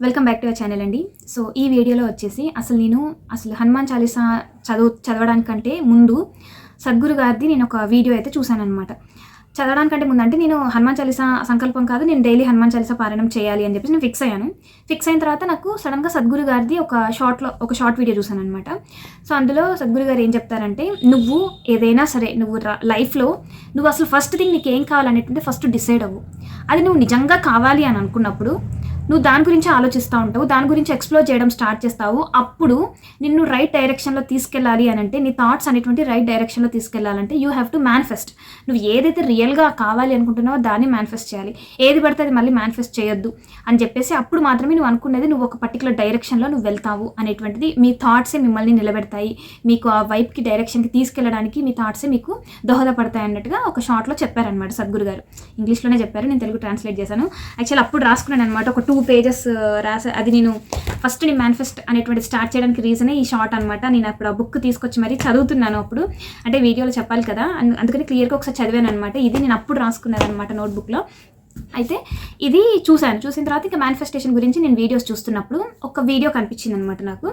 Welcome back to our channel అండి. So ఈ వీడియోలో వచ్చేసి అసలు నేను అసలు హనుమాన్ చాలీసా చదువు చదవడానికంటే ముందు సద్గురు గారిది నేను ఒక వీడియో అయితే చూశానమాట చదవడానికంటే ముందు అంటే నేను హనుమాన్ చాలీసా సంకల్పం కాదు నేను డైలీ హనుమాన్ చాలీసా పారాయణం చేయాలి అని చెప్పేసి నేను ఫిక్స్ అయ్యాను. ఫిక్స్ అయిన తర్వాత నాకు సడన్గా సద్గురు గారిది ఒక షార్ట్లో ఒక షార్ట్ వీడియో చూశాను అనమాట సో అందులో సద్గురు గారు ఏం చెప్తారంటే నువ్వు ఏదైనా సరే నువ్వు లైఫ్లో నువ్వు అసలు ఫస్ట్ థింగ్ నీకు ఏం కావాలనేటంటే ఫస్ట్ డిసైడ్ అవ్వు. అది నువ్వు నిజంగా కావాలి అని అనుకున్నప్పుడు నువ్వు దాని గురించి ఆలోచిస్తూ ఉంటావు దాని గురించి ఎక్స్ప్లోర్ చేయడం స్టార్ట్ చేస్తావు. అప్పుడు నిన్ను రైట్ డైరెక్షన్లో తీసుకెళ్ళాలి అని అంటే నీ థాట్స్ అనేటువంటి రైట్ డైరెక్షన్లో తీసుకెళ్ళాలంటే యూ హ్యావ్ టు మేనిఫెస్ట్ నువ్వు ఏదైతే రియల్గా కావాలి అనుకుంటున్నావో దాన్ని మేనిఫెస్ట్ చేయాలి. ఏది పడితే అది మళ్ళీ మేనిఫెస్ట్ చేయొద్దు అని చెప్పేసి అప్పుడు మాత్రమే నువ్వు అనుకునేది నువ్వు ఒక పర్టికులర్ డైరెక్షన్లో నువ్వు వెళ్తావు అనేటువంటిది మీ థాట్సే మిమ్మల్ని నిలబెడతాయి. మీకు ఆ వైపుకి డైరెక్షన్కి తీసుకెళ్ళడానికి మీ థాట్సే మీకు దోహదపడతాయి అన్నట్టుగా ఒక షార్ట్లో చెప్పారనమాట సద్గురు గారు ఇంగ్లీష్లోనే చెప్పారు నేను తెలుగు ట్రాన్స్లేట్ చేశాను. యాక్చువల్ అప్పుడు రాసుకున్నాను అనమాట ఒక టూ పేజెస్ రాసా అది నేను ఫస్ట్ నేను మేనిఫెస్ట్ అనేటువంటి స్టార్ట్ చేయడానికి రీజనే ఈ షార్ట్ అనమాట నేను అప్పుడు ఆ బుక్ తీసుకొచ్చి మరీ చదువుతున్నాను అప్పుడు. అంటే వీడియోలో చెప్పాలి కదా. అందుకని క్లియర్గా ఒకసారి చదివాను అనమాట ఇది నేను అప్పుడు రాసుకున్నాను అనమాట నోట్బుక్లో అయితే ఇది చూశాను. చూసిన తర్వాత ఇంకా మేనిఫెస్టేషన్ గురించి నేను వీడియోస్ చూస్తున్నప్పుడు ఒక వీడియో కనిపించింది అనమాట నాకు.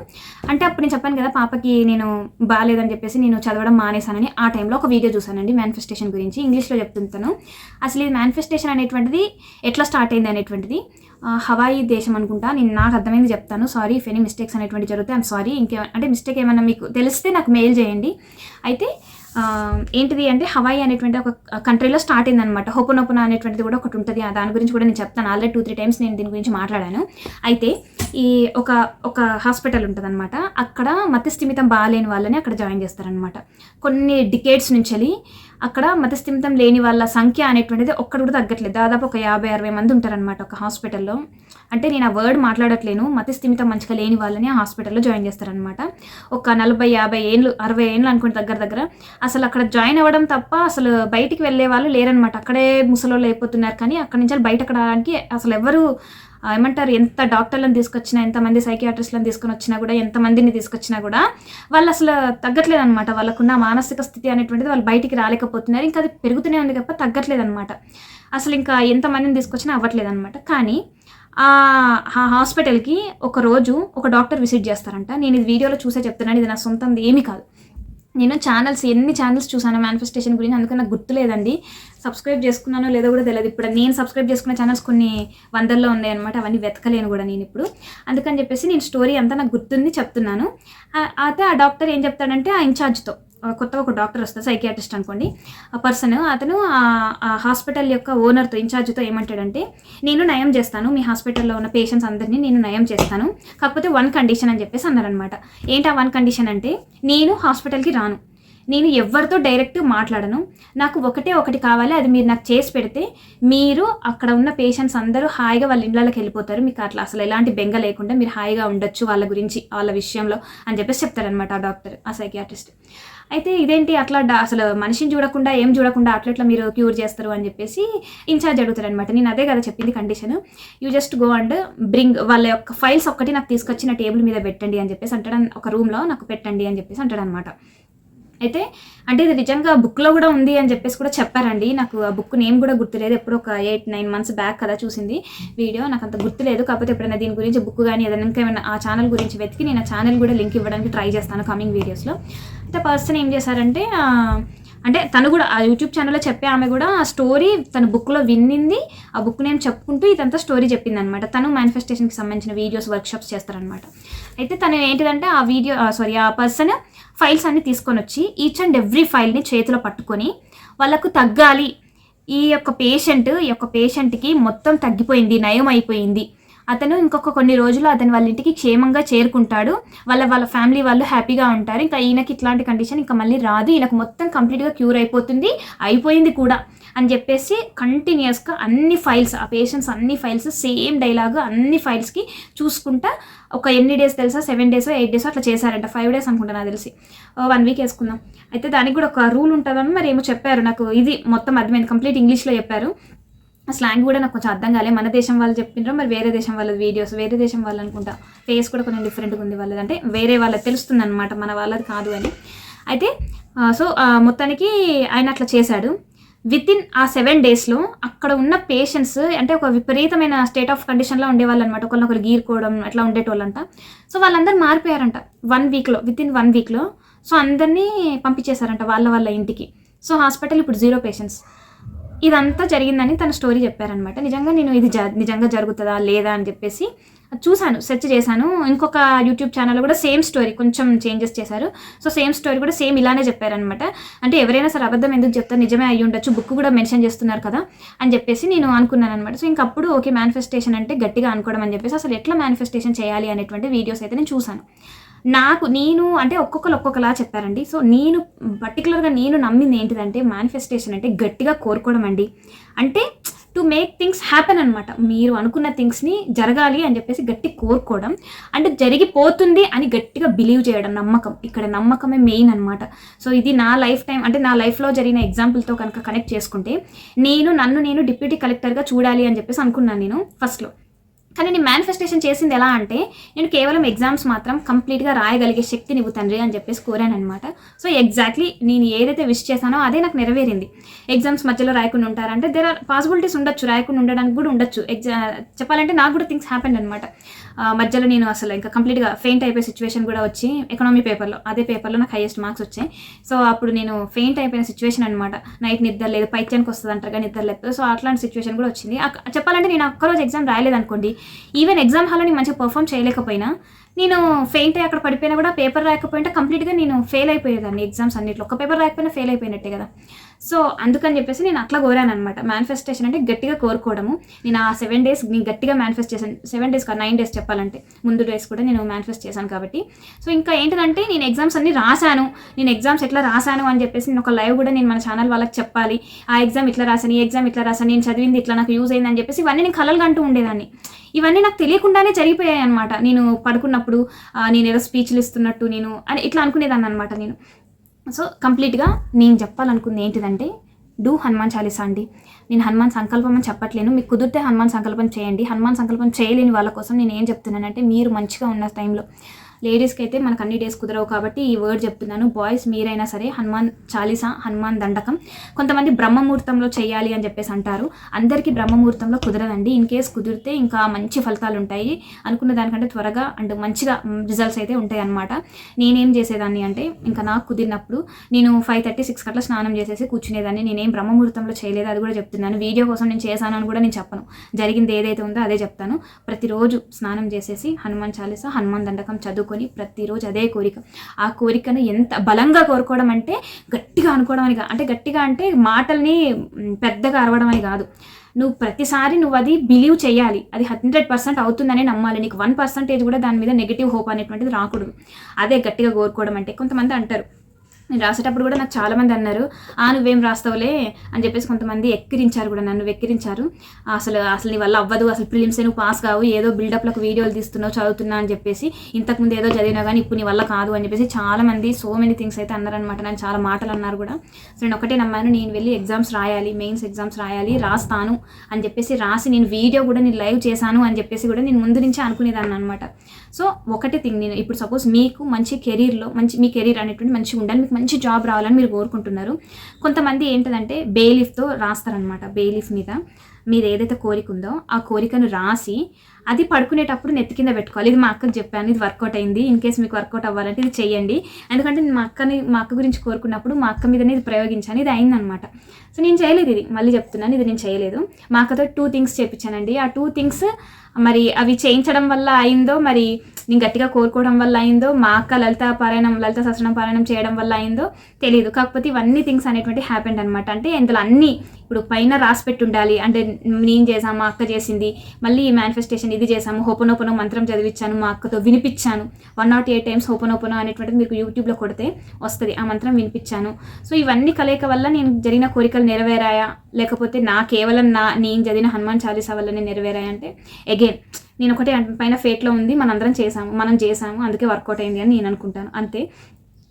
అంటే అప్పుడు నేను చెప్పాను కదా పాపకి నేను బాగాలేదని చెప్పేసి నేను చదవడం మానేశానని ఆ టైంలో ఒక వీడియో చూశానండి మేనిఫెస్టేషన్ గురించి. ఇంగ్లీష్లో చెప్తుంటాను. అసలు ఇది మేనిఫెస్టేషన్ అనేటువంటిది ఎట్లా స్టార్ట్ అయింది అనేటువంటిది హవాయి దేశం అనుకుంటా. నేను నాకు అర్థమైంది చెప్తాను. సారీ ఇఫ్ ఎనీ మిస్టేక్స్ అనేటువంటి జరిగితే ఐమ్ సారీ ఇంకే అంటే మిస్టేక్ ఏమైనా మీకు తెలిస్తే నాకు మెయిల్ చేయండి. అయితే ఏంటిది అంటే హవాయి అనేటువంటి ఒక కంట్రీలో స్టార్ట్ అయిందనమాట హోపనోపన అనేటువంటిది కూడా ఒకటి ఉంటుంది. దాని గురించి కూడా నేను చెప్తాను. ఆల్రెడీ టూ త్రీ టైమ్స్ నేను దీని గురించి మాట్లాడాను. అయితే ఈ ఒక ఒక హాస్పిటల్ ఉంటుందన్నమాట. అక్కడ మత్స్యస్థిమితం బాగాలేని వాళ్ళని అక్కడ జాయిన్ చేస్తారనమాట కొన్ని డికేట్స్ నుంచి అక్కడ మతస్థిమితం లేని వాళ్ళ సంఖ్య అనేటువంటిది ఒక్కడు కూడా తగ్గట్లేదు. దాదాపు ఒక యాభై అరవై మంది ఉంటారనమాట ఒక హాస్పిటల్లో. అంటే నేను ఆ వర్డ్ మాట్లాడట్లేను. మతస్థిమితం మంచిగా లేని వాళ్ళని ఆ హాస్పిటల్లో జాయిన్ చేస్తారనమాట ఒక నలభై యాభై ఏళ్ళు అరవై ఏళ్ళు అనుకుంటే దగ్గర దగ్గర. అసలు అక్కడ జాయిన్ అవ్వడం తప్ప అసలు బయటికి వెళ్ళే వాళ్ళు లేరనమాట అక్కడే ముసలోళ్ళు అయిపోతున్నారు కానీ అక్కడి నుంచి బయటకు రావడానికి అసలు ఎవరు ఏమంటారు ఎంత డాక్టర్లను తీసుకొచ్చినా ఎంతమంది సైకియాట్రిస్ట్లను తీసుకొని వచ్చినా కూడా ఎంతమందిని తీసుకొచ్చినా కూడా వాళ్ళు అసలు తగ్గట్లేదు అనమాట వాళ్ళకున్న మానసిక స్థితి అనేటువంటిది వాళ్ళు బయటికి రాలేకపోతున్నారు. ఇంకా అది పెరుగుతూనే ఉంది తప్ప తగ్గట్లేదు అనమాట అసలు ఇంకా ఎంతమందిని తీసుకొచ్చినా అవ్వట్లేదు అనమాట కానీ ఆ హాస్పిటల్కి ఒక రోజు ఒక డాక్టర్ విజిట్ చేస్తారంట. నేను ఇది వీడియోలో చూసే చెప్తున్నాను. ఇది నా సొంతంది ఏమీ కాదు. నేను ఛానల్స్ ఎన్ని ఛానల్స్ చూసాను మేనిఫెస్టేషన్ గురించి అందుకని నాకు గుర్తులేదండి. సబ్స్క్రైబ్ చేసుకున్నానో లేదో కూడా తెలియదు ఇప్పుడు నేను సబ్స్క్రైబ్ చేసుకున్న ఛానల్స్ కొన్ని వందల్లో ఉన్నాయి అనమాట అవన్నీ వెతకలేను కూడా నేను ఇప్పుడు. అందుకని చెప్పేసి నేను స్టోరీ అంతా నాకు గుర్తుంది చెప్తున్నాను. అయితే ఆ డాక్టర్ ఏం చెప్తాడంటే ఆ ఇన్ఛార్జ్తో కొత్తగా ఒక డాక్టర్ వస్తుంది సైకియాట్రిస్ట్ అనుకోండి. ఆ పర్సన్ అతను ఆ- ఆ హాస్పిటల్ యొక్క ఓనర్తో ఇన్ఛార్జ్తో ఏమంటాడంటే నేను నయం చేస్తాను. మీ హాస్పిటల్లో ఉన్న పేషెంట్స్ అందరినీ నేను నయం చేస్తాను. కాకపోతే వన్ కండిషన్ అని చెప్పేసి అన్నారనమాట ఏంటి ఆ వన్ కండిషన్ అంటే నేను హాస్పిటల్కి రాను. నేను ఎవరితో డైరెక్ట్ మాట్లాడను. నాకు ఒకటే ఒకటి కావాలి అది మీరు నాకు చేసి పెడితే మీరు అక్కడ ఉన్న పేషెంట్స్ అందరూ హాయిగా వాళ్ళ ఇళ్ళకి వెళ్ళిపోతారు. మీకు అట్లా అసలు ఎలాంటి బెంగ లేకుండా మీరు హాయిగా ఉండొచ్చు వాళ్ళ గురించి వాళ్ళ విషయంలో అని చెప్పేసి చెప్తారనమాట ఆ డాక్టర్ ఆ సైకియాట్రిస్ట్. అయితే ఇదేంటి అట్లా అసలు మనిషిని చూడకుండా ఏం చూడకుండా అట్లట్లా మీరు క్యూర్ చేస్తారు అని చెప్పేసి ఇన్ఛార్జ్ అడుగుతారనమాట నేను అదే కదా చెప్పింది condition. You just go and bring వాళ్ళ యొక్క ఫైల్స్ ఒక్కటి నాకు తీసుకొచ్చి నా టేబుల్ మీద పెట్టండి అని చెప్పేసి అంటాడు ఒక రూమ్లో నాకు పెట్టండి అని చెప్పేసి అంటాడు అనమాట అయితే అంటే ఇది నిజంగా బుక్లో కూడా ఉంది అని చెప్పేసి కూడా చెప్పారండి. నాకు ఆ బుక్ నేమ్ కూడా గుర్తులేదు. ఎప్పుడు ఒక ఎయిట్ నైన్ మంత్స్ బ్యాక్ కదా చూసింది వీడియో. నాకు అంత గుర్తులేదు. కాకపోతే ఎప్పుడైనా దీని గురించి బుక్ కానీ ఏదైనా ఇంకా ఏమైనా ఆ ఛానల్ గురించి వెతికి నేను ఆ ఛానల్ కూడా లింక్ ఇవ్వడానికి ట్రై చేస్తాను కమింగ్ వీడియోస్లో. అయితే పర్సన్ ఏం చేశారంటే అంటే తను కూడా ఆ యూట్యూబ్ ఛానల్లో చెప్పే ఆమె కూడా ఆ స్టోరీ తన బుక్లో విన్నింది. ఆ బుక్ నేమ్ చెప్పుకుంటూ ఇదంతా స్టోరీ చెప్పింది అనమాట తను మేనిఫెస్టేషన్కి సంబంధించిన వీడియోస్ వర్క్షాప్స్ చేస్తారనమాట. అయితే తను ఏంటిదంటే ఆ వీడియో సారీ ఆ పర్సన్ ఫైల్స్ అన్ని తీసుకొని వచ్చి ఈచ్ అండ్ ఎవ్రీ ఫైల్ని చేతిలో పట్టుకొని వాళ్ళకు తగ్గాలి. ఈ యొక్క పేషెంట్ ఈ యొక్క పేషెంట్కి మొత్తం తగ్గిపోయింది నయం అయిపోయింది అతను ఇంకొక కొన్ని రోజులు అతను వాళ్ళ ఇంటికి క్షేమంగా చేరుకుంటాడు. వాళ్ళ వాళ్ళ ఫ్యామిలీ వాళ్ళు హ్యాపీగా ఉంటారు. ఇంకా ఈయనకి ఇట్లాంటి కండిషన్ ఇంకా మళ్ళీ రాదు. ఈయనకు మొత్తం కంప్లీట్గా క్యూర్ అయిపోతుంది. అయిపోయింది కూడా. అని చెప్పేసి కంటిన్యూస్గా అన్ని ఫైల్స్ ఆ పేషెంట్స్ అన్ని ఫైల్స్ సేమ్ డైలాగ్ అన్ని ఫైల్స్కి చూసుకుంటా ఒక ఎన్ని డేస్ తెలుసా? సెవెన్ డేస్ ఎయిట్ డేస్ అట్లా చేశారంట. ఫైవ్ డేస్ అనుకుంటా నాకు తెలిసి. వన్ వీక్ వేసుకుందాం. అయితే దానికి కూడా ఒక రూల్ ఉంటుందని మరి ఏమో చెప్పారు. నాకు ఇది మొత్తం అర్థమైంది. కంప్లీట్ ఇంగ్లీష్లో చెప్పారు. స్లాంగ్ కూడా నాకు కొంచెం అర్థం కాలే. మన దేశం వాళ్ళు చెప్పిండ్రు మరి వేరే దేశం వాళ్ళ వీడియోస్ వేరే దేశం వాళ్ళు అనుకుంటా. ఫేస్ కూడా కొంచెం డిఫరెంట్గా ఉంది వాళ్ళది. అంటే వేరే వాళ్ళది తెలుస్తుంది అనమాట మన వాళ్ళది కాదు అని. అయితే సో మొత్తానికి ఆయన అట్లా చేశాడు. విత్ ఇన్ ఆ సెవెన్ డేస్లో అక్కడ ఉన్న పేషెంట్స్ అంటే ఒక విపరీతమైన స్టేట్ ఆఫ్ కండిషన్లో ఉండేవాళ్ళు అనమాట ఒకరినొకరు గీరుకోవడం అట్లా ఉండేటోళ్ళంట. సో వాళ్ళందరూ మారిపోయారంట. వన్ వీక్లో విత్ ఇన్ వన్ వీక్లో సో అందరినీ పంపించేశారంట వాళ్ళ వాళ్ళ ఇంటికి. సో హాస్పిటల్ ఇప్పుడు జీరో పేషెంట్స్ ఇదంతా జరిగిందని తన స్టోరీ చెప్పారనమాట నిజంగా నేను ఇది జ నిజంగా జరుగుతుందా లేదా అని చెప్పేసి చూశాను సెర్చ్ చేశాను. ఇంకొక యూట్యూబ్ ఛానల్ కూడా సేమ్ స్టోరీ కొంచెం చేంజెస్ చేశారు. సో సేమ్ స్టోరీ కూడా సేమ్ ఇలానే చెప్పారనమాట అంటే ఎవరైనా సరే అబద్ధం ఎందుకు చెప్తారు? నిజమే అయ్యి ఉండొచ్చు బుక్ కూడా మెన్షన్ చేస్తున్నారు కదా అని చెప్పేసి నేను అనుకున్నాను అనమాట సో ఇంకప్పుడు ఓకే మేనిఫెస్టేషన్ అంటే గట్టిగా అనుకోవడం అని చెప్పేసి అసలు ఎట్లా మేనిఫెస్టేషన్ చేయాలి అనేటువంటి వీడియోస్ అయితే నేను చూశాను. నాకు నేను అంటే ఒక్కొక్కరు ఒక్కొక్కలా చెప్పారండి. సో నేను పర్టికులర్గా నేను నమ్మింది ఏంటిదంటే మేనిఫెస్టేషన్ అంటే గట్టిగా కోరుకోవడం అండి. అంటే టు మేక్ థింగ్స్ హ్యాపెన్ అనమాట మీరు అనుకున్న థింగ్స్ని జరగాలి అని చెప్పేసి గట్టి కోరుకోవడం. అంటే జరిగిపోతుంది అని గట్టిగా బిలీవ్ చేయడం నమ్మకం. ఇక్కడ నమ్మకమే మెయిన్ అనమాట సో ఇది నా లైఫ్ టైం అంటే నా లైఫ్లో జరిగిన ఎగ్జాంపుల్తో కనుక కనెక్ట్ చేసుకుంటే నేను నన్ను నేను డిప్యూటీ కలెక్టర్గా చూడాలి అని చెప్పేసి అనుకున్నాను నేను ఫస్ట్లో కానీ నేను మేనిఫెస్టేషన్ చేసింది ఎలా అంటే నేను కేవలం ఎగ్జామ్స్ మాత్రం కంప్లీట్గా రాయగలిగే శక్తి నువ్వు తండ్రి అని చెప్పేసి కోరాను అనమాట సో ఎగ్జాక్ట్లీ నేను ఏదైతే విష్ చేశానో అదే నాకు నెరవేరింది. ఎగ్జామ్స్ మధ్యలో రాయకుండా ఉంటారంటే దేర్ ఆర్ పాసిబిలిటీస్ ఉండొచ్చు రాయకుండా ఉండడానికి కూడా ఉండొచ్చు. ఎగ్జా చెప్పాలంటే నాకు కూడా థింగ్స్ హ్యాపెండ్ అనమాట మధ్యలో నేను అసలు ఇంకా కంప్లీట్గా ఫెయింట్ అయిపోయే సిచ్యువేషన్ కూడా వచ్చి ఎకనామీ పేపర్లో అదే పేపర్లో నాకు హైయెస్ట్ మార్క్స్ వచ్చాయి. సో అప్పుడు నేను ఫెయింట్ అయిపోయిన సిచ్యువేషన్ అనమాట నైట్ నిద్ర లేదు పైత్యానికి వస్తుంది అంటారు కానీ నిద్ర లేదు. సో అట్లాంటి సిచ్యువేషన్ కూడా వచ్చింది. చెప్పాలంటే నేను ఒక్కరోజు ఎగ్జామ్ రాయలేదు అనుకోండి ఈవెన్ ఎగ్జామ్ హాల్లో నేను మంచిగా పర్ఫామ్ చేయలేకపోయినా నేను ఫెయింట్ అయ్యి అక్కడ పడిపోయినా కూడా పేపర్ రాకపోయినా కంప్లీట్గా నేను ఫెయిల్ అయిపోయేదాన్ని ఎగ్జామ్స్ అన్నిట్లో. ఒక పేపర్ రాకపోయినా ఫెయిల్ అయిపోయినట్టే కదా. సో అందుకని చెప్పేసి నేను అట్లా కోరాను అనమాట మేనిఫెస్టేషన్ అంటే గట్టిగా కోరుకోవడము. నేను ఆ సెవెన్ డేస్ నేను గట్టిగా మేనిఫెస్ట్ చేశాను. సెవెన్ డేస్ కాదు నైన్ డేస్ చెప్పాలంటే. ముందు డేస్ కూడా నేను మేనిఫెస్ట్ చేశాను కాబట్టి. సో ఇంకా ఏంటంటే నేను ఎగ్జామ్స్ అన్ని రాశాను. నేను ఎగ్జామ్స్ ఎట్లా రాశాను అని చెప్పేసి నేను ఒక లైవ్ కూడా నేను మన ఛానల్ వాళ్ళకి చెప్పాలి. ఆ ఎగ్జామ్ ఇట్లా రాశాను ఈ ఎగ్జామ్ ఇట్లా రాశాను నేను చదివింది ఇట్లా నాకు యూజ్ అయిందని చెప్పేసి ఇవన్నీ నేను కలలుగా అంటూ ఉండేదాన్ని. ఇవన్నీ నాకు తెలియకుండానే జరిగిపోయాయి అనమాట నేను పడుకున్నప్పుడు నేను ఏదో స్పీచ్లు ఇస్తున్నట్టు నేను అని ఇట్లా అనుకునేదాన్ని అనమాట నేను. సో కంప్లీట్గా నేను చెప్పాలనుకుంది ఏంటిదంటే డూ హనుమాన్ చాలీసా అండి. నేను హనుమాన్ సంకల్పం అని చెప్పట్లేను. మీకు కుదిరితే హనుమాన్ సంకల్పం చేయండి. హనుమాన్ సంకల్పం చేయలేని వాళ్ళ కోసం నేను ఏం చెప్తున్నానంటే మీరు మంచిగా ఉన్న టైంలో లేడీస్కి అయితే మనకు అన్ని డేస్ కుదరవు కాబట్టి ఈ వర్డ్ చెప్తున్నాను. బాయ్స్ మీరైనా సరే హనుమాన్ చాలీసా హనుమాన్ దండకం కొంతమంది బ్రహ్మముహూర్తంలో చేయాలి అని చెప్పేసి అంటారు. అందరికీ బ్రహ్మముహూర్తంలో కుదరదండి. ఇన్ కేస్ కుదిరితే ఇంకా మంచి ఫలితాలు ఉంటాయి. అనుకున్న దానికంటే త్వరగా అండ్ మంచిగా రిజల్ట్స్ అయితే ఉంటాయి అనమాట నేనేం చేసేదాన్ని అంటే ఇంకా నాకు కుదిరినప్పుడు నేను ఫైవ్ థర్టీ సిక్స్ అట్లా స్నానం చేసేసి కూర్చునేదాన్ని. నేనేం బ్రహ్మముహూర్తంలో చేయలేదు. అది కూడా చెప్తున్నాను. వీడియో కోసం నేను చేశాను అని కూడా నేను చెప్పను. జరిగింది ఏదైతే ఉందో అదే చెప్తాను. ప్రతిరోజు స్నానం చేసేసి హనుమాన్ చాలీసా హనుమాన్ దండకం చదువుకొని ప్రతిరోజు అదే కోరిక. ఆ కోరికను ఎంత బలంగా కోరుకోవడం అంటే గట్టిగా అనుకోవడం అని అంటే గట్టిగా అంటే మాటల్ని పెద్దగా అరవడం అని కాదు. నువ్వు ప్రతిసారి నువ్వు అది బిలీవ్ చేయాలి. అది హండ్రెడ్ పర్సెంట్ అవుతుందని నమ్మాలి. నీకు వన్ పర్సెంటేజ్ కూడా దాని మీద నెగిటివ్ హోప్ అనేటువంటిది రాకూడదు. అదే గట్టిగా కోరుకోవడం అంటే కొంతమంది అంటారు. నేను రాసేటప్పుడు కూడా నాకు చాలామంది అన్నారు ఆ నువ్వేం రాస్తావులే? అని చెప్పేసి కొంతమంది ఎక్కిరించారు కూడా నన్ను వెక్కిరించారు. అసలు అసలు నీ వల్ల అవ్వదు అసలు ప్రిలిమ్స్ నువ్వు పాస్ కావు ఏదో బిల్డప్లకు వీడియోలు తీస్తున్నావు చదువుతున్నా అని చెప్పేసి ఇంతకుముందు ఏదో చదివినా కానీ ఇప్పుడు నీ వల్ల కాదు అని చెప్పేసి చాలామంది సో మెనీ థింగ్స్ అయితే అన్నారనమాట నన్ను చాలా మాటలు అన్నారు కూడా. సో నేను ఒకటే నమ్మాను నేను వెళ్ళి ఎగ్జామ్స్ రాయాలి మెయిన్స్ ఎగ్జామ్స్ రాయాలి రాస్తాను అని చెప్పేసి రాసి నేను వీడియో కూడా నేను లైవ్ చేశాను అని చెప్పేసి కూడా నేను ముందు నుంచే అనుకునేదాన్ని అనమాట సో ఒకటే థింగ్ నేను ఇప్పుడు సపోజ్ మీకు మంచి కెరీర్లో మంచి మీ కెరీర్ అనేటువంటి మంచిగా ఉండాలి మీకు మంచి జాబ్ రావాలని మీరు కోరుకుంటున్నారు. కొంతమంది ఏంటంటే బేలిఫ్తో రాస్తారనమాట బేలీఫ్ మీద. మీరు ఏదైతే కోరిక ఉందో ఆ కోరికను రాసి అది పడుకునేటప్పుడు నెత్తి కింద పెట్టుకోవాలి. ఇది మా అక్కకు చెప్పాను ఇది వర్కౌట్ అయింది. ఇన్ కేస్ మీకు వర్కౌట్ అవ్వాలంటే ఇది చేయండి ఎందుకంటే నేను మా అక్కని మా అక్క గురించి కోరుకున్నప్పుడు మా అక్క మీదనే ఇది ప్రయోగించాను. ఇది అయిందనమాట. సో నేను చేయలేదు ఇది. మళ్ళీ చెప్తున్నాను ఇది నేను చేయలేదు. మా అక్కతో టూ థింగ్స్ చేయించానండి ఆ టూ థింగ్స్ మరి అవి చేయించడం వల్ల అయిందో మరి నేను గట్టిగా కోరుకోవడం వల్ల అయిందో మా అక్క లలిత పారాయణం లలిత సహస్రం పారాయణం చేయడం వల్ల అయిందో తెలియదు కాకపోతే ఇవన్నీ థింగ్స్ అనేటువంటి హ్యాపెండ్ అనమాట. అంటే ఇందులో అన్ని ఇప్పుడు పైన రాసి పెట్టి ఉండాలి అంటే నేను చేసాము మా అక్క చేసింది. మళ్ళీ మేనిఫెస్టేషన్ ఇది చేసాము హోపనోపనో మంత్రం చదివించాను మా అక్కతో వినిపించాను. One not eight times ho'oponopono అనేటువంటిది మీకు యూట్యూబ్లో కొడితే వస్తుంది. ఆ మంత్రం వినిపించాను. సో ఇవన్నీ కలయిక వల్ల నేను జరిగిన కోరికలు నెరవేరాయా? లేకపోతే నా కేవలం నా నేను చదివిన హనుమాన్ చాలీసా వల్లనే నెరవేరాయా? అంటే అగైన్ నేను ఒకటే పైన ఫేట్లో ఉంది మనందరం చేసాము మనం చేసాము అందుకే వర్కౌట్ అయింది అని నేను అనుకుంటాను. అంతే.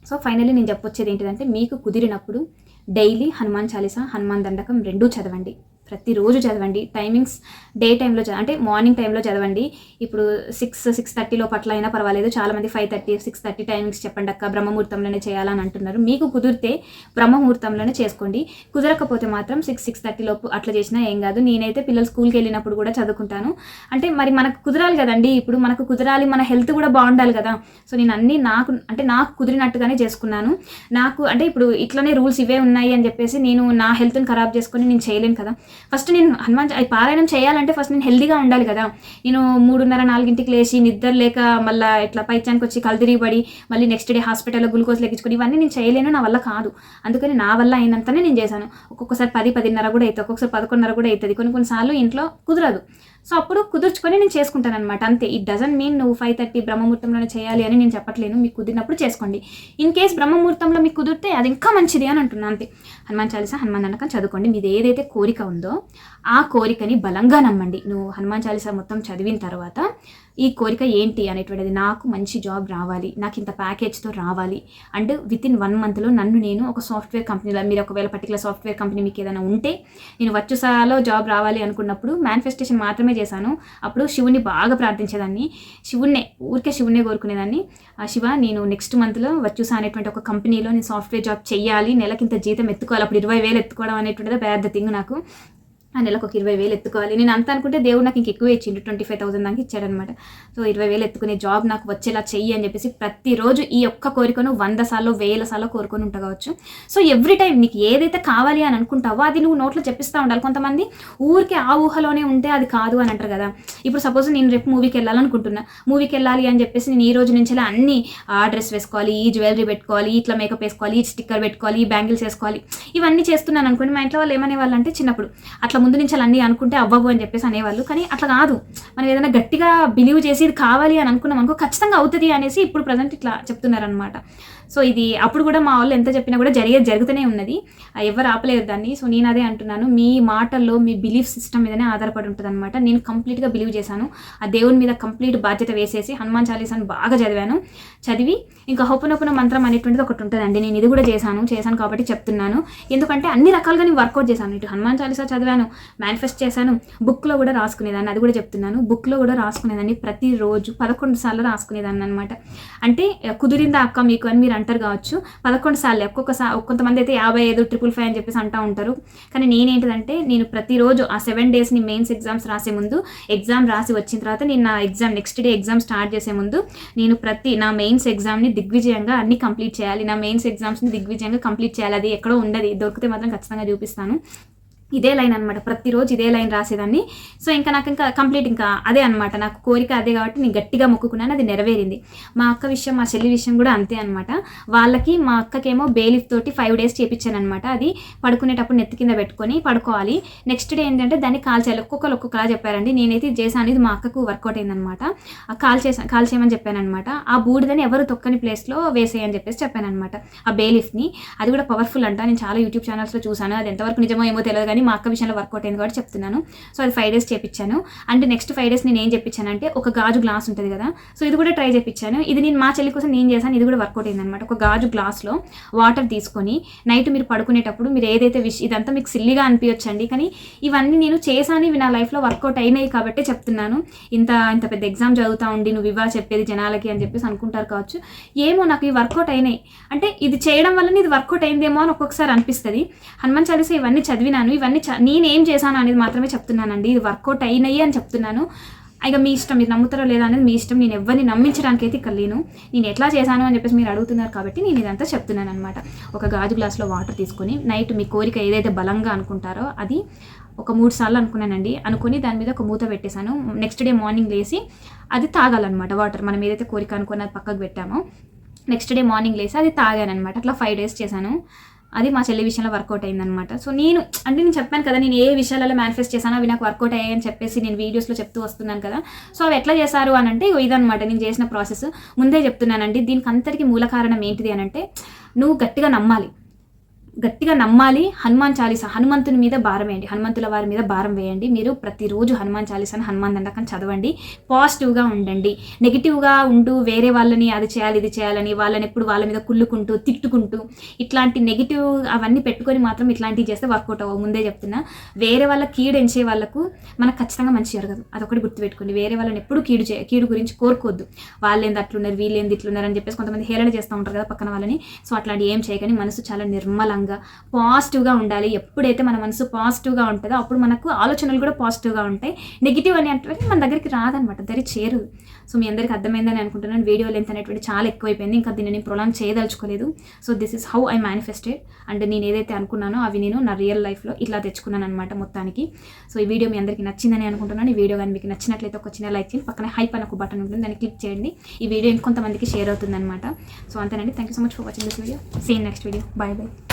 సో ఫైనలీ నేను చెప్పొచ్చేది ఏంటిదంటే మీకు కుదిరినప్పుడు డైలీ హనుమాన్ చాలీసా హనుమాన్ దండకం రెండూ చదవండి. ప్రతిరోజు చదవండి. టైమింగ్స్ డే టైంలో చదవ అంటే మార్నింగ్ టైంలో చదవండి. ఇప్పుడు సిక్స్ సిక్స్ థర్టీలో పట్ల అయినా పర్వాలేదు. చాలామంది five thirty six thirty timings చెప్పండి అక్క. బ్రహ్మముహూర్తంలోనే చేయాలని అంటున్నారు. మీకు కుదిరితే బ్రహ్మముహూర్తంలోనే చేసుకోండి. కుదరకపోతే మాత్రం సిక్స్ సిక్స్ థర్టీ లోపు అట్లా చేసినా ఏం కాదు. నేనైతే పిల్లలు స్కూల్కి వెళ్ళినప్పుడు కూడా చదువుకుంటాను. అంటే మరి మనకు కుదరాలి కదండి. ఇప్పుడు మనకు కుదరాలి మన హెల్త్ కూడా బాగుండాలి కదా. సో నేను అన్నీ నాకు అంటే నాకు కుదిరినట్టుగానే చేసుకున్నాను. నాకు అంటే ఇప్పుడు ఇట్లనే రూల్స్ ఇవే ఉన్నాయి అని చెప్పేసి నేను నా హెల్త్ని ఖరాబ్ చేసుకొని నేను చేయలేను కదా. ఫస్ట్ నేను హనుమాన్ చా- పారాయణం చేయాలంటే ఫస్ట్ నేను హెల్దీగా ఉండాలి కదా. నేను మూడున్నర నాలుగింటికి లేచి నిద్ర లేక మళ్ళీ ఇట్లా పైచానికి వచ్చి కల్దిరి పడి మళ్ళీ నెక్స్ట్ డే హాస్పిటల్లో గ్లూకోజ్ లెక్కించుకొని ఇవన్నీ నేను చేయలేను నా వల్ల కాదు. అందుకని నా వల్ల అయినంతనే నేను చేశాను. ఒక్కొక్కసారి పది పదిన్నర కూడా అవుతుంది ఒక్కొక్కసారి పదకొండున్నర కూడా అవుతుంది కొన్ని కొన్నిసార్లు ఇంట్లో కుదరదు. సో అప్పుడు కుదుర్చుకొని నేను చేసుకుంటాను అనమాట అంతే. ఇట్ డజన్ మీన్ నువ్వు ఫైవ్ థర్టీ బ్రహ్మముహూర్తంలోనే చేయాలి అని నేను చెప్పట్లేను. మీకు కుదిరినప్పుడు చేసుకోండి. ఇన్ కేస్ బ్రహ్మముహూర్తంలో మీకు కుదిరితే అది ఇంకా మంచిది అని అంటున్నాను అంతే. హనుమాన్ చాలీసా హనుమాన్ దండకం చదువుకోండి. మీది ఏదైతే కోరిక ఉందో ఆ కోరికని బలంగా నమ్మండి. నువ్వు హనుమాన్ చాలీసా మొత్తం చదివిన తర్వాత ఈ కోరిక ఏంటి అనేటువంటిది నాకు మంచి జాబ్ రావాలి నాకు ఇంత ప్యాకేజ్తో రావాలి. అండ్ విత్ ఇన్ వన్ మంత్లో నన్ను నేను ఒక సాఫ్ట్వేర్ కంపెనీలో మీరు ఒకవేళ పర్టికులర్ సాఫ్ట్వేర్ కంపెనీ మీకు ఏదైనా ఉంటే నేను వచ్చుసాలో జాబ్ రావాలి అనుకున్నప్పుడు మేనిఫెస్టేషన్ మాత్రమే చేశాను. అప్పుడు శివుని బాగా ప్రార్థించేదాన్ని. శివుణ్ణే ఊరికే శివుణ్ణే కోరుకునేదాన్ని. ఆ శివ నేను నెక్స్ట్ మంత్లో వచ్చుసా అనేటువంటి ఒక కంపెనీలో నేను సాఫ్ట్వేర్ జాబ్ చేయాలి నెలకింత జీతం ఎత్తుకోవాలి అప్పుడు ఇరవై వేలు ఎత్తుకోవడం అనేటువంటిది పెద్ద థింగ్ నాకు. ఆ నెలకు ఒక ఇరవై వేలు ఎత్తుకోవాలి. నేను అంత అనుకుంటే దేవుడు నాకు ఇంక ఎక్కువ ఇచ్చిండు. ట్వంటీ ఫైవ్ థౌసండ్ దాకా ఇచ్చాడనమాట సో ఇరవై వేలు ఎత్తుకునే జాబ్ నాకు వచ్చేలా చెయ్యి అని చెప్పేసి ప్రతిరోజు ఈ ఒక్క కోరికను వంద సార్లు వేల సార్లు కోరుకొని ఉంటా సో ఎవ్రీ టైం నీకు ఏదైతే కావాలి అని అనుకుంటావో అది నువ్వు నోట్లో చెప్పిస్తూ ఉండాలి. కొంతమంది ఊరికే ఆ ఊహలోనే ఉంటే అది కాదు అని అంటారు కదా. ఇప్పుడు సపోజ్ నేను రేపు మూవీకి వెళ్ళాలనుకుంటున్నా. మూవీకి వెళ్ళాలి అని చెప్పేసి నేను ఈ రోజు నుంచి అన్ని ఆ డ్రెస్ వేసుకోవాలి ఈ జ్యువెలరీ పెట్టుకోవాలి ఇట్లా మేకప్ వేసుకోవాలి ఈ స్టిక్కర్ పెట్టుకోవాలి ఈ బ్యాంగిల్స్ వేసుకోవాలి. ఇవన్నీ చేస్తున్నాను అనుకోండి మా ఇంట్లో వాళ్ళు ఏమనే వాళ్ళు అంటే చిన్నప్పుడు అట్లా ముందు నుంచి అలా అన్నీ అనుకుంటే అవ్వవు అని చెప్పేసి అనేవాళ్ళు. కానీ అట్లా కాదు. మనం ఏదైనా గట్టిగా బిలీవ్ చేసి ఇది కావాలి అని అనుకున్నాం అనుకో ఖచ్చితంగా అవుతుంది అనేసి ఇప్పుడు ప్రజెంట్ ఇట్లా చెప్తున్నారనమాట సో ఇది అప్పుడు కూడా మా వాళ్ళు ఎంత చెప్పినా కూడా జరిగేది జరుగుతూనే ఉన్నది. ఎవరు ఆపలేరు దాన్ని. సో నేను అదే అంటున్నాను. మీ మాటల్లో మీ బిలీఫ్ సిస్టమ్ మీదనే ఆధారపడి ఉంటుంది అనమాట నేను కంప్లీట్గా బిలీవ్ చేశాను. ఆ దేవుని మీద కంప్లీట్ బాధ్యత వేసేసి హనుమాన్ చాలీసాను బాగా చదివాను. చదివి ఇంకా హోపనోపన మంత్రం అనేటువంటిది ఒకటి ఉంటుందండి. నేను ఇది కూడా చేశాను. చేశాను కాబట్టి చెప్తున్నాను. ఎందుకంటే అన్ని రకాలుగా నేను వర్కౌట్ చేశాను. ఇటు హనుమాన్ చాలీసా చదివాను. మేనిఫెస్ట్ చేశాను. బుక్లో కూడా రాసుకునేదాన్ని. అది కూడా చెప్తున్నాను. బుక్లో కూడా రాసుకునేదాన్ని. ప్రతిరోజు పదకొండు సార్లు రాసుకునేదాన్ని అనమాట అంటే కుదిరిందా అక్క మీకు? అని మీరు అంటారు కావచ్చు. పదకొండు సార్లు. ఒక్కొక్కసారి కొంతమంది అయితే యాభై ఐదు ట్రిపుల్ ఫైవ్ అని చెప్పేసి అంటూ ఉంటారు. కానీ నేనేంటిదంటే నేను ప్రతిరోజు ఆ సెవెన్ డేస్ని మెయిన్స్ ఎగ్జామ్స్ రాసే ముందు ఎగ్జామ్ రాసి వచ్చిన తర్వాత నేను నా exam next day exam start చేసే ముందు నేను ప్రతి నా మెయిన్స్ ఎగ్జామ్ని దిగ్విజయంగా అన్ని కంప్లీట్ చేయాలి. నా మెయిన్స్ ఎగ్జామ్స్ని దిగ్విజయంగా కంప్లీట్ చేయాలి. అది ఎక్కడో ఉండదు. దొరికితే మాత్రం ఖచ్చితంగా చూపిస్తాను. ఇదే లైన్ అనమాట ప్రతిరోజు ఇదే లైన్ రాసేదాన్ని. సో ఇంకా నాకు ఇంకా కంప్లీట్ ఇంకా అదే అనమాట నాకు కోరిక అదే కాబట్టి నేను గట్టిగా మొక్కుకున్నాను అది నెరవేరింది. మా అక్క విషయం మా చెల్లి విషయం కూడా అంతే అనమాట వాళ్ళకి మా అక్కకేమో బేలిఫ్ తోటి ఫైవ్ డేస్ చేపించాను అనమాట అది పడుకునేటప్పుడు నెత్తి కింద పెట్టుకొని పడుకోవాలి. నెక్స్ట్ డే ఏంటంటే దాన్ని కాల్ చేయాలి. ఒక్కొక్కరు ఒక్కొక్కలా చెప్పారండి. నేనైతే ఇది చేశాను. ఇది మా అక్కకు వర్కౌట్ అయిందనమాట ఆ కాల్ చేసా కాల్ చేయమని చెప్పానమాట ఆ బూడిదని ఎవరు తొక్కని ప్లేస్లో వేసేయని చెప్పేసి చెప్పానమాట ఆ బేలిఫ్ని. అది కూడా పవర్ఫుల్ అంట. నేను చాలా యూట్యూబ్ ఛానల్స్లో చూసాను అది ఎంతవరకు నిజమో ఏమో తెలియదు కానీ మా అక్క విషయంలో వర్కౌట్ అయింది కాబట్టి చెప్తున్నాను. సో అది ఫైవ్ డేస్ చేపించాను అండ్ నెక్స్ట్ ఫైవ్ డేస్ నేను ఏం చెప్పించానంటే ఒక గాజు గ్లాస్ ఉంటుంది కదా సో ఇది కూడా ట్రై చేపించాను ఇది నేను మా చెల్లి కోసం నేను చేశాను ఇది కూడా వర్కౌట్ అయింది అనమాట ఒక గాజు గ్లాస్లో వాటర్ తీసుకొని నైట్ మీరు పడుకునేటప్పుడు మీరు ఏదైతే విష్ ఇదంతా మీకు సిల్లిగా అనిపించండి కానీ ఇవన్నీ నేను చేశాను ఇవి నా లైఫ్లో వర్కౌట్ అయినాయి కాబట్టి చెప్తున్నాను. ఇంత ఇంత పెద్ద ఎగ్జామ్ చదువుతా ఉండి నువ్వు ఇవ్వా చెప్పేది జనాలకి అని చెప్పేసి అనుకుంటారు కావచ్చు. ఏమో నాకు ఇవి వర్కౌట్ అయినాయి. అంటే ఇది చేయడం వల్ల ఇది వర్కౌట్ అయిందేమో అని ఒక్కొక్కసారి అనిపిస్తుంది. హనుమాన్ చాలీసా ఇవన్నీ చదివినాను. ఇవన్నీ ఇవన్నీ నేనేం చేశాను అనేది మాత్రమే చెప్తున్నానండి. ఇది వర్కౌట్ అయినాయి అని చెప్తున్నాను. ఇక మీ ఇష్టం మీరు నమ్ముతారో లేదా అనేది మీ ఇష్టం. నేను ఎవరిని నమ్మించడానికి అయితే ఇక్కడ లేను. నేను ఎట్లా చేశాను అని చెప్పేసి మీరు అడుగుతున్నారు కాబట్టి నేను ఇదంతా చెప్తున్నాను అనమాట ఒక గాజు గ్లాస్లో వాటర్ తీసుకొని నైట్ మీ కోరిక ఏదైతే బలంగా అనుకుంటారో అది ఒక మూడు సార్లు అనుకున్నానండి. అనుకుని దాని మీద ఒక మూత పెట్టేశాను. నెక్స్ట్ డే మార్నింగ్ లేసి అది తాగాలన్నమాట వాటర్. మనం ఏదైతే కోరిక అనుకుని అది పక్కకు పెట్టామో నెక్స్ట్ డే మార్నింగ్ లేసి అది తాగాను అనమాట అట్లా ఫైవ్ డేస్ చేశాను. అది మా చెల్లి విషయంలో వర్కౌట్ అయిందనమాట సో నేను అంటే నేను చెప్పాను కదా నేను ఏ విషయాలలో మేనిఫెస్ట్ చేశానో అవి నాకు వర్కౌట్ అయ్యాయని చెప్పేసి నేను వీడియోస్లో చెప్తూ వస్తున్నాను కదా. సో అవి ఎట్లా చేశారు అని అంటే ఇదనమాట నేను చేసిన ప్రాసెస్ ముందే చెప్తున్నానండి దీనికి అంతటికి మూల కారణం ఏంటిది అని అంటే నువ్వు గట్టిగా నమ్మాలి. గట్టిగా నమ్మాలి హనుమాన్ చాలీసా హనుమంతుని మీద భారం వేయండి. హనుమంతుల వారి మీద భారం వేయండి. మీరు ప్రతిరోజు హనుమాన్ చాలీసాని హనుమాన్ దండకం చదవండి. పాజిటివ్గా ఉండండి. నెగిటివ్గా ఉంటూ వేరే వాళ్ళని అది చేయాలి ఇది చేయాలని వాళ్ళని ఎప్పుడు వాళ్ళ మీద కుళ్ళుకుంటూ తిట్టుకుంటూ ఇట్లాంటి నెగిటివ్ అవన్నీ పెట్టుకొని మాత్రం ఇట్లాంటివి చేస్తే వర్కౌట్ అవ్వవు. ముందే చెప్తున్నా వేరే వాళ్ళ కీడు ఎంచే వాళ్ళకు మనకు ఖచ్చితంగా మంచి జరగదు. అదొకటి గుర్తుపెట్టుకోండి. వేరే వాళ్ళని ఎప్పుడు కీడు చే కీడు గురించి కోరుకోవద్దు. వాళ్ళు ఏంది అట్లున్నారు వీళ్ళు ఏంది ఇట్లున్నారు అని చెప్పేసి కొంతమంది హేళన చేస్తూ ఉంటారు కదా పక్కన వాళ్ళని. సో అట్లాంటి ఏం చేయకని మనసు చాలా నిర్మలంగా పాజిటివ్గా ఉండాలి. ఎప్పుడైతే మన మనసు పాజిటివ్గా ఉంటుందో అప్పుడు మనకు ఆలోచనలు కూడా పాజిటివ్గా ఉంటాయి. నెగిటివ్ అని అంటే మన దగ్గరికి రాదనమాట. దరి చేరు సో మీ అందరికి అర్థమైందని అనుకుంటున్నాను. వీడియో లెంత్ అనేటువంటి చాలా ఎక్కువైపోయింది. ఇంకా దీన్ని నేను prolong చేయదలుచుకోలేదు. So this is how I manifested. And నేను ఏదైతే అనుకున్నానో అవి నేను నా రియల్ లైఫ్లో ఇట్లా తెచ్చుకున్నాను అనమాట మొత్తానికి. సో ఈ వీడియో మీ అందరికీ నచ్చిందని అనుకుంటున్నాను. ఈ వీడియో కానీ మీకు నచ్చినట్లయితే ఒక చిన్న లైక్ చేయండి. పక్కన హైప్ అని ఒక బటన్ ఉంటుంది. దాన్ని క్లిక్ చేయండి. ఈ వీడియో ఇంకొంతమందికి షేర్ అవుతుంది అనమాట సో అంతేనండి. Thank you so much for watching this video same next video bye bye